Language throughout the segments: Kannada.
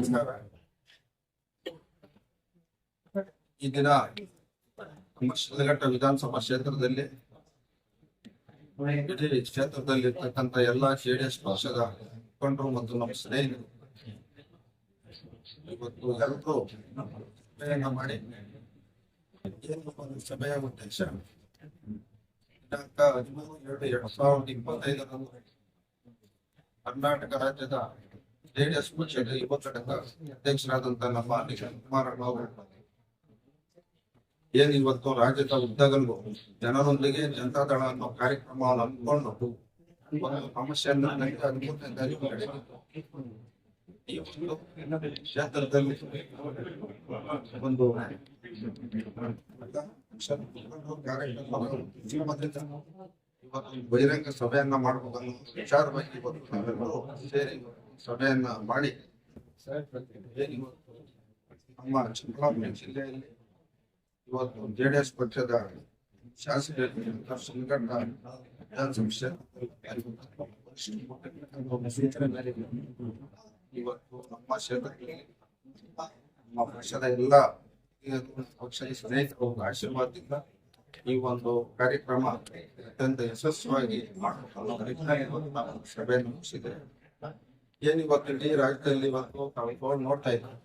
ನಮಸ್ಕಾರ ಈ ದಿನ ನಮ್ಮ ಶಿಲಘಟ್ಟ ವಿಧಾನಸಭಾ ಕ್ಷೇತ್ರದಲ್ಲಿ ಕ್ಷೇತ್ರದಲ್ಲಿ ಇರ್ತಕ್ಕಂಥ ಎಲ್ಲಾ ಜೆಡಿಎಸ್ ಪಕ್ಷದ ಮುಖಂಡರು ಮತ್ತು ನಮ್ಮ ಸ್ನೇಹಿತರು ಇವತ್ತು ಎಲ್ಲರೂ ಸಭೆಯನ್ನ ಮಾಡಿ ಸಭೆಯ ಉದ್ದೇಶ? ದಿನಾಂಕ ಹದಿಮೂರು ಎರಡು ಎರಡ್ ಸಾವಿರದ ಇಪ್ಪತ್ತೈದರಂದು ಕರ್ನಾಟಕ ರಾಜ್ಯದ ಜೆಡಿಎಸ್ ನಮ್ಮ ನಿಖಿಲ್ ಕುಮಾರ್ ಅವರು ಏನ್ ಇವತ್ತು ರಾಜ್ಯದ ಉದ್ದಗಲೂ ಜನರೊಂದಿಗೆ ಜನತಾದಳ ಅನ್ನೋ ಕಾರ್ಯಕ್ರಮವನ್ನು ಹಮ್ಮಿಕೊಂಡು ಸಮಸ್ಯೆಯನ್ನು ಒಂದು ಬಹಿರಂಗ ಸಭೆಯನ್ನ ಮಾಡಬೇಕನ್ನೋ ವಿಚಾರವಾಗಿ ಸೇರಿ ಸಭೆಯನ್ನ ಮಾಡಿ. ನಮ್ಮ ಚಿಕ್ಕಬಳ್ಳಾಪುರ ಜಿಲ್ಲೆಯಲ್ಲಿ ಇವತ್ತು ಜೆ ಪಕ್ಷದ ಎಸ್ ಸಂಘಟನಾ ವಿಧಾನಸಭೆ ಸೂಚನೆ ಮೇರೆಗೆ ಇವತ್ತು ನಮ್ಮ ಕ್ಷೇತ್ರದಲ್ಲಿ ನಮ್ಮ ಪಕ್ಷದ ಎಲ್ಲ ಪಕ್ಷದ ಸ್ನೇಹಿತರು ಆಶೀರ್ವಾದದಿಂದ ಈ ಒಂದು ಕಾರ್ಯಕ್ರಮ ಅತ್ಯಂತ ಯಶಸ್ವಿಯಾಗಿ ಇವತ್ತು ನಾವು ಸಭೆಯನ್ನು ಮುಗಿಸಿದೆ. ಏನ್ ರಾಜ್ಯದಲ್ಲಿ ಇವತ್ತು ತಾವು ನೋಡ್ತಾ ಇದ್ದಾರೆ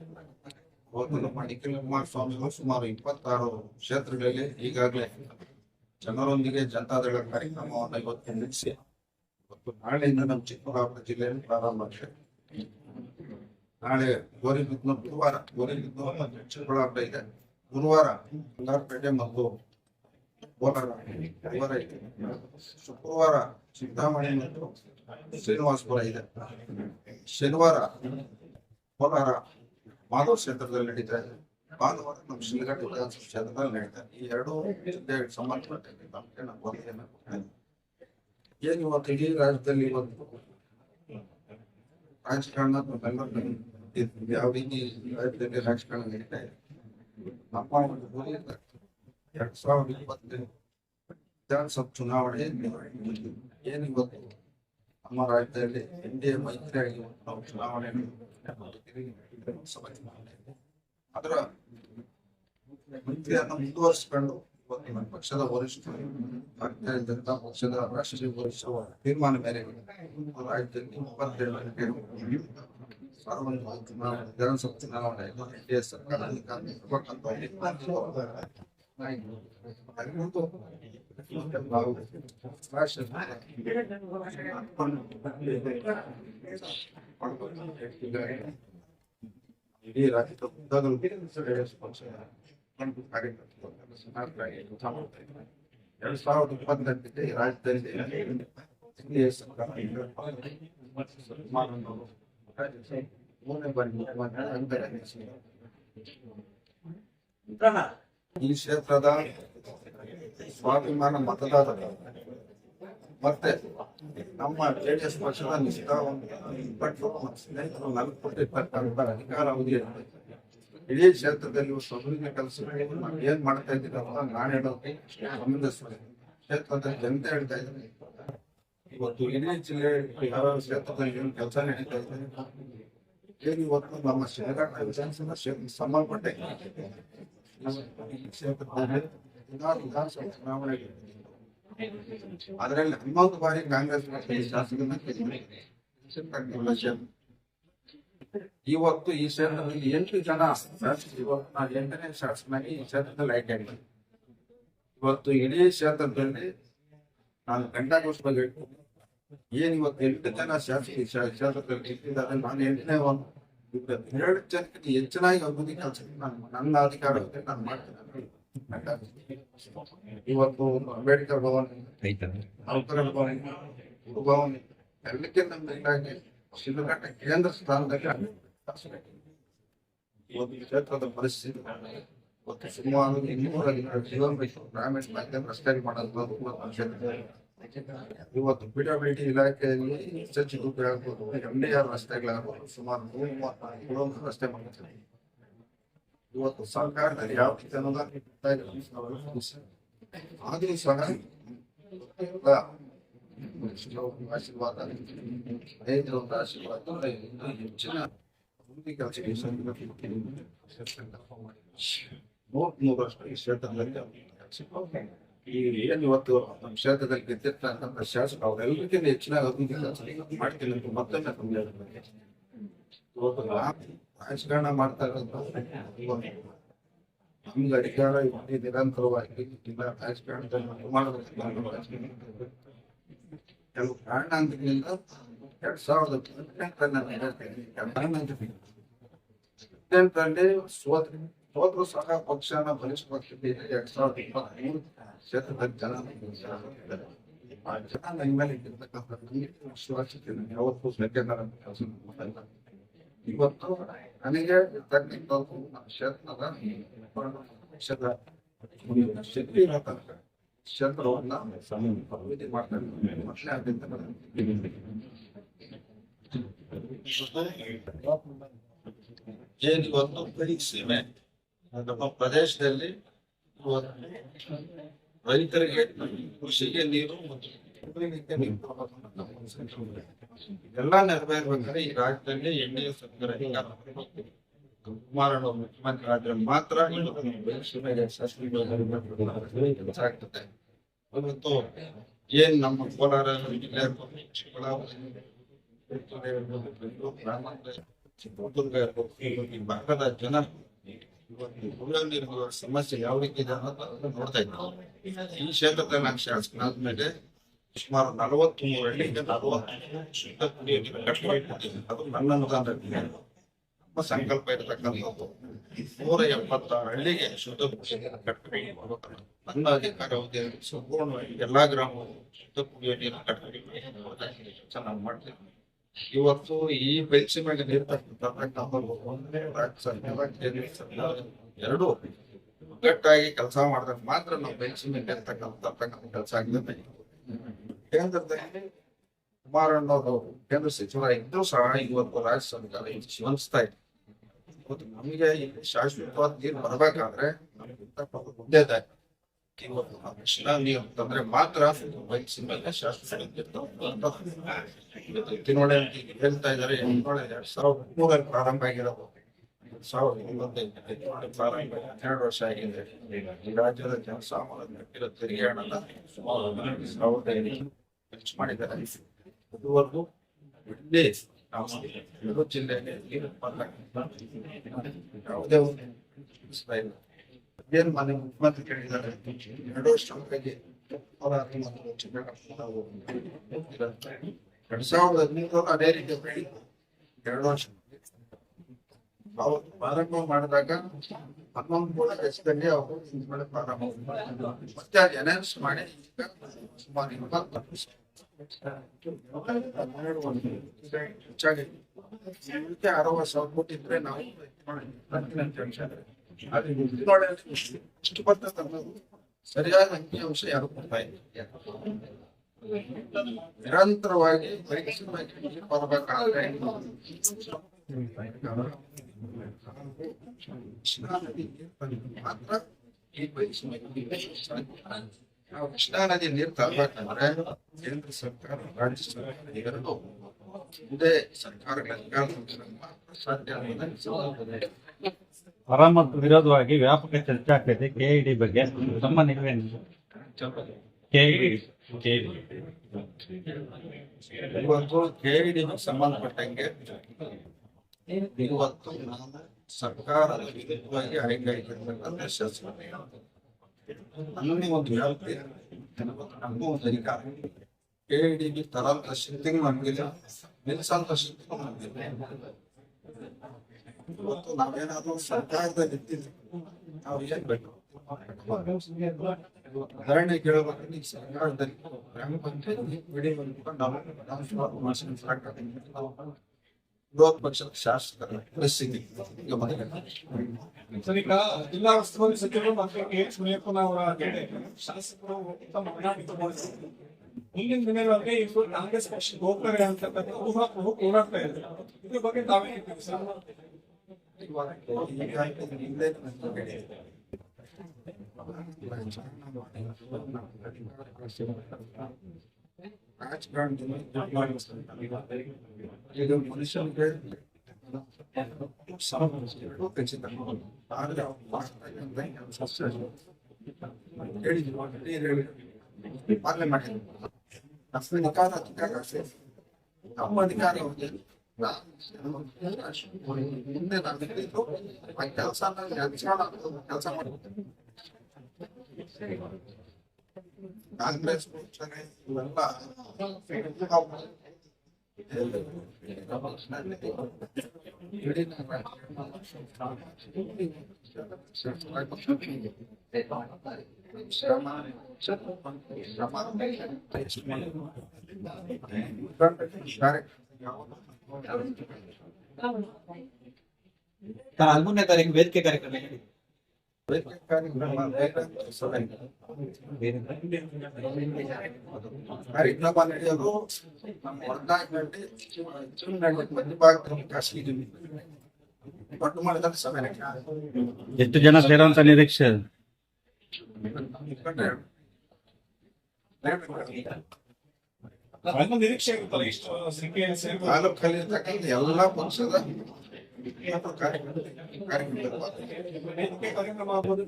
ಇವತ್ತು ನಮ್ಮ ಕುಮಾರಸ್ವಾಮಿ ಅವರು ಸುಮಾರು ಇಪ್ಪತ್ತಾರು ಕ್ಷೇತ್ರಗಳಲ್ಲಿ ಈಗಾಗಲೇ ಜನರೊಂದಿಗೆ ಜನತಾದಳ ಕಾರ್ಯಕ್ರಮವನ್ನು ಇವತ್ತು ಮುಗಿಸಿ, ಇವತ್ತು ನಾಳೆಯಿಂದ ನಮ್ಮ ಚಿಕ್ಕಬಳ್ಳಾಪುರ ಜಿಲ್ಲೆಯಲ್ಲಿ ಪ್ರಾರಂಭ ಆಗಿದೆ. ನಾಳೆ ಗೋರಿಬಿದ್ನೂರು ಗುರುವಾರ ಗೋರಿಬಿದ್ನೂರು ಚಿಕ್ಕಬಳ್ಳಾಪುರ ಇದೆ. ಗುರುವಾರ ಬಂಗಾರಪೇಟೆ ಮತ್ತು ಶುಕ್ರವಾರ ಸಿದ್ದಾಮಣಿ ಮತ್ತು ಶ್ರೀನಿವಾಸಪುರ ಇದೆ. ಶನಿವಾರ, ಕೋಲಾರ ಮಾಧವ ಕ್ಷೇತ್ರದಲ್ಲಿ ನಡೀತಾ ಇದೆ. ಭಾನುವಾರ ನಮ್ಮ ಶಿಲ್ಘಟ್ಟ ವಿಧಾನಸಭಾ ಕ್ಷೇತ್ರದಲ್ಲಿ ನಡೀತಾ ಇದೆ. ಈ ಎರಡು ಜಿಲ್ಲೆಗೆ ಸಂಬಂಧಪಟ್ಟ ನಮಗೆ ಏನ್ ಇವತ್ತು ಇಡೀ ರಾಜ್ಯದಲ್ಲಿ ಇವತ್ತು ರಾಜಕಾರಣ ಯಾವ ರೀತಿ ರಾಜ್ಯದಲ್ಲಿ ರಾಜಕಾರಣ ನಡೀತಾ ಇದೆ? ನಮ್ಮ ಒಂದು ಗುರಿ ಎರಡ್ ಸಾವಿರದ ಇಪ್ಪತ್ತು ವಿಧಾನಸಭಾ ಚುನಾವಣೆ ಏನು ಇವತ್ತು ನಮ್ಮ ರಾಜ್ಯದಲ್ಲಿ ಎನ್ ಡಿ ಎ ನಾವು ಚುನಾವಣೆಯನ್ನು ಅದರ ಮೈತ್ರಿಯನ್ನು ಮುಂದುವರಿಸಿಕೊಂಡು ಇವತ್ತು ನಮ್ಮ ಪಕ್ಷದ ವರಿಷ್ಠರು ಭಾರತೀಯ ಜನತಾ ಪಕ್ಷದ ರಾಷ್ಟ್ರೀಯ ವರಿಷ್ಠರ ತೀರ್ಮಾನ ಮೇರೆಗೆ ರಾಜ್ಯದಲ್ಲಿ ಇಪ್ಪತ್ತೆರಡು ಸಾರ್ವಜನಿಕ ಚುನಾವಣೆ, ವಿಧಾನಸಭಾ ಚುನಾವಣೆ ಎನ್ ಡಿ ಎ ಸರ್ಕಾರ ಅಧಿಕಾರ ಇರ್ಬೇಕಂತ ಅದಕ್ಕಂತೂ ನಾವು ರಾಷ್ಟ್ರೀಯ ಇಡೀ ರಾಜ್ಯದ ಉದ್ದಗಲೂ ಜೆಡಿಎಸ್ ಪಕ್ಷದ ಪ್ರಮುಖ ಕಾರ್ಯಕರ್ತರು ಸನಾತನರಾಗಿ ಕೆಲಸ ಮಾಡ್ತಾ ಇದ್ದಾರೆ. ಎರಡ್ ಸಾವಿರದ ಇಪ್ಪತ್ತೆಂಟಕ್ಕೆ ಈ ರಾಜ್ಯದಲ್ಲಿ ಎನ್ಡಿಎ ಸರ್ಕಾರ ಸುಮಾರು ಮೂರನೇ ಬಾರಿ ಮುಖ್ಯಮಂತ್ರಿ ಆಗಿದ್ದಾರೆ. ಈ ಕ್ಷೇತ್ರದ ಸ್ವಾಭಿಮಾನ ಮತದಾರರು. ಮತ್ತೆ ನಮ್ಮ ಜೆಡಿಎಸ್ ಪಕ್ಷದ ಭಟ್ರು ಮತ್ತು ಸ್ನೇಹಿತರು ನನಗೆ ಕೊಟ್ಟಿರ್ತಕ್ಕಂಥ ಅಧಿಕಾರ ಅವಧಿಯಲ್ಲಿ ಇಡೀ ಕ್ಷೇತ್ರದಲ್ಲಿ ಇವತ್ತು ಕೆಲಸ ಏನ್ ಮಾಡ್ತಾ ಇದ್ದೀರಲ್ಲ ನಾನು ಹೇಳೋಕೆ ಸಂಬಂಧಿಸಿದೆ ಕ್ಷೇತ್ರದ ಜನತೆ ಹೇಳ್ತಾ ಇದ್ದಾರೆ. ಇವತ್ತು ಇಡೀ ಜಿಲ್ಲೆ ಯಾವ ಕ್ಷೇತ್ರದಲ್ಲಿ ಏನು ಕೆಲಸ ನಡೀತಾ ಇದೆ ಏನು ಇವತ್ತು ನಮ್ಮ ಶಹರ ವಿಧಾನಸಭಾ ಸಂಬಂಧಪಟ್ಟೆ ವಿಧಾನಸಭಾ ಚುನಾವಣೆಗಳು ಅದರಲ್ಲಿ ಹನ್ನೊಂದು ಬಾರಿ ಕಾಂಗ್ರೆಸ್ ಪಕ್ಷದ ಶಾಸಕನ. ಇವತ್ತು ಈ ಕ್ಷೇತ್ರದಲ್ಲಿ ಎಂಟು ಜನ ಇವತ್ತು ನಾನು ಎಂಟನೇ ಶಾಸಕನಾಗಿ ಈ ಕ್ಷೇತ್ರದಲ್ಲಿ ಆಯ್ಕೆ ಇವತ್ತು ಇಡೀ ಕ್ಷೇತ್ರದಲ್ಲಿ ನಾನು ಗಂಟಾಗೋಸ್ಕರ ಹೇಳ್ತೀನಿ ಏನ್ ಇವತ್ತು ಎಂಟು ಜನ ಶಾಸಕ ಕ್ಷೇತ್ರದಲ್ಲಿ ಇಟ್ಟಿದ್ದಾರೆ ನಾನು ಎಂಟನೇ ಒಂದು ಎರಡು ಜನಕ್ಕೆ ಹೆಚ್ಚಿನಾಗಿ ಕೆಲಸ ನಾನು ನನ್ನ ಅಧಿಕಾರ ನಾನು ಮಾಡ್ತೀನಿ. ಇವತ್ತು ಅಂಬೇಡ್ಕರ್ ಭವನ್ ನೌಕರ ಭವನ್ ಭವನ್ ಎಲ್ಲಕ್ಕಿಂತ ಮೇಲಾಗಿ ಶಿಲಘಟ್ಟ ಕೇಂದ್ರ ಸ್ಥಾನದಲ್ಲಿ ಒಂದು ಕ್ಷೇತ್ರದ ಪರಿಸ್ಥಿತಿ ಮತ್ತು ಸುಮಾರು ಇನ್ನೂರ ಜೀವನ ಗ್ರಾಮೀಣ ಬ್ಯಾಂಕ್ ರಸ್ತೆ ಮಾಡೋದು ಕ್ಷೇತ್ರದಲ್ಲಿ. ಇವತ್ತು ಪಿಡಬ್ಲ್ಯೂಡಿ ಇಲಾಖೆಯಲ್ಲಿ ಎಸ್ ಎಚ್ ಆಗ್ಬೋದು ಎಂ ಡಿ ಆರ್ ರಸ್ತೆಗಳಾಗ್ಬೋದು ಸುಮಾರು ನೂರ ಮೂವತ್ನಾಲ್ಕು ಕಿಲೋಮೀಟರ್ ರಸ್ತೆ ಮಾಡಿದ್ದಾರೆ ಇವತ್ತು ಸರ್ಕಾರದಲ್ಲಿ ಯಾವ ರೀತಿ ಅನುದಾನ ಕೊಡ್ತಾ ಇದೆ ಅಂತ ನಾವೆಲ್ಲ ಗಮನಿಸಿ. ಆದ್ರೂ ಸಹ ಎಲ್ಲ ಆಶೀರ್ವಾದ ರೈತರ ಒಂದು ಆಶೀರ್ವಾದ ಇನ್ನೂ ಹೆಚ್ಚಿನ ಮುಂದೆ ಕೆಲಸ ನೂರ್ ನೂರಷ್ಟು ಈ ಕ್ಷೇತ್ರದಲ್ಲಿ ಅವ್ರು ಈ ಏನ್ ಇವತ್ತು ನಮ್ಮ ಕ್ಷೇತ್ರದಲ್ಲಿ ಗೆದ್ದಿರ್ತಕ್ಕಂಥ ಶಾಸಕ ಅವರೆಲ್ಲರಿಗಿಂತ ಹೆಚ್ಚಿನ ಅಭಿವೃದ್ಧಿ ಮಾಡ್ತೀನಿ ಅಂತ ಮತ್ತೊಮ್ಮೆ ನಾವು ರಾಜಕಾರಣ ಮಾಡ್ತಾ ಇರೋದು ನಮ್ಗೆ ಅಧಿಕಾರ ಇವತ್ತು ನಿರಂತರವಾಗಿ ಇಲ್ಲ ರಾಜಕಾರಣದಲ್ಲಿ ಕಾರಣ ಕಾರಣಾಂತರಗಳಿಂದ ಎರಡ್ ಸಾವಿರದ ಹದಿನೆಂಟರಲ್ಲಿ ಹದಿನೆಂಟರಲ್ಲಿ ಸೋತ್ರಿ ಸೋತ್ರು ಸಹ ಪಕ್ಷನ ಬಲಿಷ್ಠ ಪಕ್ಷದಲ್ಲಿ ಎರಡ್ ಸಾವಿರದ ಇಪ್ಪತ್ಮೂರು ಕ್ಷೇತ್ರದಲ್ಲಿ ಜನ ಗೆಲ್ಲಿಸಿದ್ದಾರೆ. ಆ ಜನ ನನ್ನ ಮೇಲೆ ಇಟ್ಟಿರ್ತಕ್ಕಂಥ ನಂಬಿಕೆ, ವಿಶ್ವಾಸ ಇದೆ. ನಾನು ಯಾವತ್ತೂ ಸೆಕೆಂಡರ್ ಅಂತ ಕೆಲಸ ಮಾಡಲ್ಲ ಇವತ್ತು ನನಗೆ ಇರ್ತಕ್ಕಂಥದ್ದು ನನ್ನ ಕ್ಷೇತ್ರದ ಪಕ್ಷದ ಒಂದು ಶಕ್ತಿ ಇರೋ ತನಕ ಕ್ಷೇತ್ರವನ್ನ ಅಭಿವೃದ್ಧಿ ಮಾಡ್ತಾರೆ ಮೊದಲೇ ಅದರಿಂದ ಏನು ಇವತ್ತು ಸೀಮೆ ನಮ್ಮ ಪ್ರದೇಶದಲ್ಲಿ ಇವತ್ತು ರೈತರಿಗೆ ಕೃಷಿಗೆ ನೀರು ಮತ್ತು ಕುಡಿಲಿಕ್ಕೆ ನೀರು ಕೊಡೋದನ್ನ ನಾವು ಅನುಸರಿಸ್ಬೇಕು. ಎಲ್ಲ ನೆರವೇರ್ಬೇಕಾದ್ರೆ ಈ ರಾಜ್ಯದಲ್ಲಿ ಎಣ್ಣೆ ಸರ್ಕಾರ ಅಧಿಕಾರ ಬರಬೇಕು. ಕುಮಾರಣ್ಣ ಅವರು ಮುಖ್ಯಮಂತ್ರಿ ಆದ್ರೆ ಮಾತ್ರ ಇವತ್ತು ನಮ್ಮ ಬೆಳೆಸೀಮೆಗೆ ಶಾಸಕರು ಕೆಲಸ ಆಗ್ತದೆ ಇವತ್ತು ಏನ್ ನಮ್ಮ ಕೋಲಾರ ಜಿಲ್ಲೆ ಇರ್ಬೋದು, ಚಿಕ್ಕಬಳ್ಳಾಪುರ ಪುತ್ತೂರು ಇರ್ಬೋದು, ಬೆಂಗಳೂರು ಗ್ರಾಮಾಂತರ ಚಿತ್ರದುರ್ಗ ಇರ್ಬೋದು, ಈ ಭಾಗದ ಜನ ಇವತ್ತು ನೀರಿನ ಸಮಸ್ಯೆ ಯಾವ ರೀತಿ ಇದೆ ಅನ್ನೋದನ್ನ ನೋಡ್ತಾ ಇದ್ದೀವಿ ಈ ಕ್ಷೇತ್ರದ ನಾನು ಶಾಸಕನಾದ್ಮೇಲೆ ಸುಮಾರು ನಲವತ್ತು ಮೂರು ನಲವತ್ತು ಶುದ್ಧ ಕುಡಿಯೋ ನೀರು ಕಟ್ಟಡ ಅದು ನನ್ನ ಅನುದಾನದಲ್ಲಿ ನಮ್ಮ ಸಂಕಲ್ಪ ಇರತಕ್ಕಂಥದ್ದು ನೂರ ಎಪ್ಪತ್ತಾರು ಹಳ್ಳಿಗೆ ಶುದ್ಧ ಕುಡಿಯೋ ನೀರು ಕಟ್ಟಡ ನನ್ನ ಅಧಿಕಾರ ಅವಧಿಯಲ್ಲಿ ಸಂಪೂರ್ಣವಾಗಿ ಎಲ್ಲಾ ಗ್ರಾಮಗಳು ಶುದ್ಧ ಕುಡಿಯೋ ನೀರು ಕಟ್ಟಡ ಚೆನ್ನಾಗಿ ಮಾಡ್ತೀನಿ ಇವತ್ತು ಈ ಬೆಂಚ್ ಮೇಲೆ ನಿರ್ತಕ್ಕಂಥ ಒಂದನೇ ಎರಡು. ಒಗ್ಗಟ್ಟಾಗಿ ಕೆಲಸ ಮಾಡಿದಾಗ ಮಾತ್ರ ನಾವು ಬೆಂಚ್ ಮೇಲೆ ತರ್ತಕ್ಕಂಥ ಕೆಲಸ ಆಗಿದೆ ಕೇಂದ್ರದಲ್ಲಿ ಕುಮಾರಣ್ಣವರು ಕೇಂದ್ರ ಸಚಿವ ಸಹ ಇವತ್ತು ರಾಜ್ಯ ಸರ್ಕಾರ ಇದು ಜೀವನಿಸ್ತಾ ಇದೆ. ಇವತ್ತು ನಮಗೆ ಇಲ್ಲಿ ಶಾಶ್ವತವಾದ ನೀರು ಬರಬೇಕಾದ್ರೆ ನಮ್ಗಿಂತ ಒಂದೇ ದಾರಿ ಇವತ್ತು ನಾವು ಕೃಷ್ಣಾ ನೀರು ತಂದ್ರೆ ಮಾತ್ರ ಬಯಸಿದ ಶಾಶ್ವತ ಇವತ್ತು ಎತ್ತಿನೊಳೆ ಅಂತ ಈಗ ಹೇಳ್ತಾ ಇದ್ದಾರೆ ಎರಡ್ ಪ್ರಾರಂಭ ಆಗಿರೋದು ಸಾವಿರದ ಒಂಬತ್ತೈದು ಪ್ರಾರಂಭ ಹನ್ನೆರಡು ವರ್ಷ ಆಗಿದೆ ಈ ರಾಜ್ಯದ ಜನಸಾಮಾನ್ಯ ಕಟ್ಟಿರೋ ತೆರಿಗೆ ಹಣನ ಸಾವಿರದ ಖರ್ಚು ಮಾಡಿದ್ದಾರೆ ಇದುವರೆಗೂ ಇಡೀ ಜಿಲ್ಲೆಯಲ್ಲಿ ಯಾವುದೇ ಒಂದು ಏನ್ ಮನೆ ಮುಖ್ಯಮಂತ್ರಿ ಕೇಳಿದ್ದಾರೆ ಎರಡು ವರ್ಷ. ಎರಡ್ ಸಾವಿರದ ಹದಿನೈದರಲ್ಲಿ ಅದೇ ರೀತಿ ಎರಡು ವರ್ಷ ಪ್ರಾರಂಭ ಮಾಡಿದಾಗ ಹನ್ನೊಂದು ಕೂಡ ದೇಶದಲ್ಲಿ ಅವರು ಪ್ರಾರಂಭ. ಮತ್ತೆ ಅದು ಅನೌನ್ಸ್ ಮಾಡಿ ಸುಮಾರು ಇಪ್ಪತ್ತು ಹೆಚ್ಚಾಗಿ ಅರವತ್ತು ಸಾವಿರ ಕೊಟ್ಟಿದ್ರೆ ನಾವು ಸರಿಯಾದ ಅಂಕಿಅಂಶ ಯಾರು ಕೊಡ್ತಾ ಇಲ್ಲ ನಿರಂತರವಾಗಿ ಪರೀಕ್ಷೆ ಬರಬೇಕಾದ್ರೆ ಮಾತ್ರ ಈ ಪರೀಕ್ಷೆ ನಾವು ಕೃಷ್ಣಾ ನದಿ ನೀರು ತರಬೇಕಂದ್ರೆ ಕೇಂದ್ರ ಸರ್ಕಾರ ರಾಜ್ಯ ಸರ್ಕಾರ ಎರಡು ಒಂದೇ ಸರ್ಕಾರಗಳ ಅಧಿಕಾರ ಸಾಧ್ಯ ಪರ ಮತ್ತು ವಿರೋಧವಾಗಿ ವ್ಯಾಪಕ ಚರ್ಚೆ ಆಗ್ತೈತೆ. ಕೆಇಡಿ ಬಗ್ಗೆ ತಮ್ಮ ನಿಲುವೇನು ಕೆಇಡಿ ಇವತ್ತು ಕೆಇಡಿಗೆ ಸಂಬಂಧಪಟ್ಟಂಗೆ ಇವತ್ತು ನಾನು ಸರ್ಕಾರದ ವಿರುದ್ಧವಾಗಿ ಆಯ್ಕೆ ಶಾಸಕ ನನ್ನ ಒಂದು ವ್ಯಾಪ್ತಿ ನಮ್ಮ ಒಂದು ಅಧಿಕಾರ. ಕೆಇಡಿಗೆ ತರಂತ ಶಕ್ತಿ ನಮಗಿಲ್ಲ ನಿಲ್ಸಂತ ಶಕ್ತಿ ನಮಗಿಲ್ಲ ಇವತ್ತು ನಾವೇನಾದ್ರೂ ಸರ್ಕಾರದ ಇದ್ದಿದ್ರೆ ನಾವು ಏನ್ ಬೇಕು ಉದಾಹರಣೆ ಕೇಳಬೇಕಂದ್ರೆ ಈ ಸರ್ಕಾರದಲ್ಲಿ. ವಿರೋಧ ಪಕ್ಷದ ಶಾಸಕರ ಪರಿಸ್ಥಿತಿ ಈಗ ಈಗ ಜಿಲ್ಲಾ ಉಸ್ತುವಾರಿ ಸಚಿವರು ಮತ್ತು ಕೆ ಎಚ್ ಮುನಿಯಪ್ಪನವರ ಜೊತೆ ಶಾಸಕರು ತಗೊಂಡಿದ್ದಾರೆ. ಮುಂದಿನ ದಿನಗಳಲ್ಲಿ ಇವರು ಕಾಂಗ್ರೆಸ್ ಪಕ್ಷಕ್ಕೆ ಹೋಗ್ತಾರೆ ಅಂತಕ್ಕಂಥ ಊಹಾಪೋಹ ಇದ್ದಾರೆ ಇದ್ರ ಬಗ್ಗೆ ತಾವೇ ಇವಾಗ ಈಗ ಹಿಂದೆ ನನ್ನ ಕಡೆ ರಾಜಕಾರಣದಲ್ಲಿ ಈಗ ಮನುಷ್ಯನಿಗೆ ಎರಡು ಖಚಿತ ಆದ್ರೆ ಅವ್ರು ಮಾಡ್ತಾರೆ ಅಂತ ಹೇಳಿದ್ರು. ಹೇಳಿದ್ರು ನೀರು ಹೇಳಿದ್ರು ಪಾರ್ಲಿಮೆಂಟ್ ನಮ್ಮ ಅಧಿಕಾರ ಅಧಿಕಾರ ಅಷ್ಟೇ. ನಮ್ಮ ಅಧಿಕಾರ ಒಂದು ಮುಂದೆ ನಾನು ಹೇಳಿದ್ದು ಆ ಕೆಲಸ ಕೆಲಸ ಮಾಡ್ಬೋದು ಕಾಂಗ್ರೆಸ್ ಪಕ್ಷನೇ ಇವೆಲ್ಲ ಸರ್ ಹದಿಮೂರನೇ ತಾರೀಕು ವೇದಿಕೆ ಕಾರ್ಯಕ್ರಮ ಹೇಳಿ. ಕಾರ್ಯಕ್ರಮ ನಡೆಯೋದು ನಮ್ಮ ಹೊರದಾಗಿನಲ್ಲಿ ಚುನಾವಣೆ ಮಧ್ಯಭಾಗದಲ್ಲಿ ಖಾಸಗಿ ಒಟ್ಟು ಮಾಡಿದಲ್ಲಿ ಸಭೆ ಎಷ್ಟು ಜನ ಸೇರುವಂತ ನಿರೀಕ್ಷೆ ಇದೆ? ಒಂದು ನಿರೀಕ್ಷೆ ಇರುತ್ತಲ್ಲ ಇಷ್ಟು. ತಾಲೂಕಲ್ಲಿ ಇರ್ತಕ್ಕಂಥ ಎಲ್ಲಾ ಪಕ್ಷದ ಕಾರ್ಯಕ್ರಮ ಆಗ್ಬೋದು.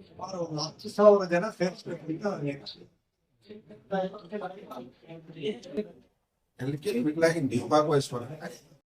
ಸುಮಾರು ಒಂದು ಹತ್ತು ಸಾವಿರ ಜನ ಸೇರಿಸ್ಬೇಕು ಅಂತ ಬಿಡ್ಲಾಗಿ ನೀವು